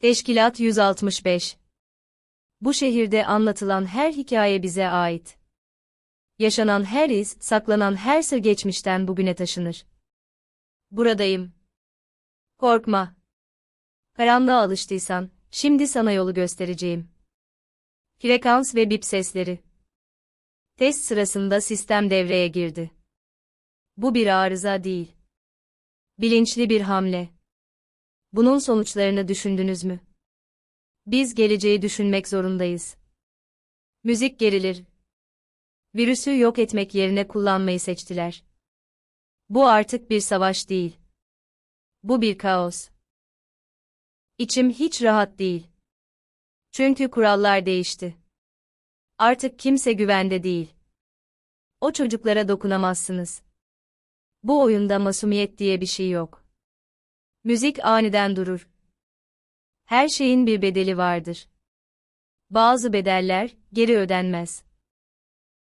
Teşkilat 165 Bu şehirde anlatılan her hikaye bize ait. Yaşanan her iz, saklanan her sır geçmişten bugüne taşınır. Buradayım. Korkma. Karanlığa alıştıysan, şimdi sana yolu göstereceğim. Frekans ve bip sesleri. Test sırasında sistem devreye girdi. Bu bir arıza değil. Bilinçli bir hamle. Bunun sonuçlarını düşündünüz mü? Biz geleceği düşünmek zorundayız. Müzik gerilir. Virüsü yok etmek yerine kullanmayı seçtiler. Bu artık bir savaş değil. Bu bir kaos. İçim hiç rahat değil. Çünkü kurallar değişti. Artık kimse güvende değil. O çocuklara dokunamazsınız. Bu oyunda masumiyet diye bir şey yok. Müzik aniden durur. Her şeyin bir bedeli vardır. Bazı bedeller geri ödenmez.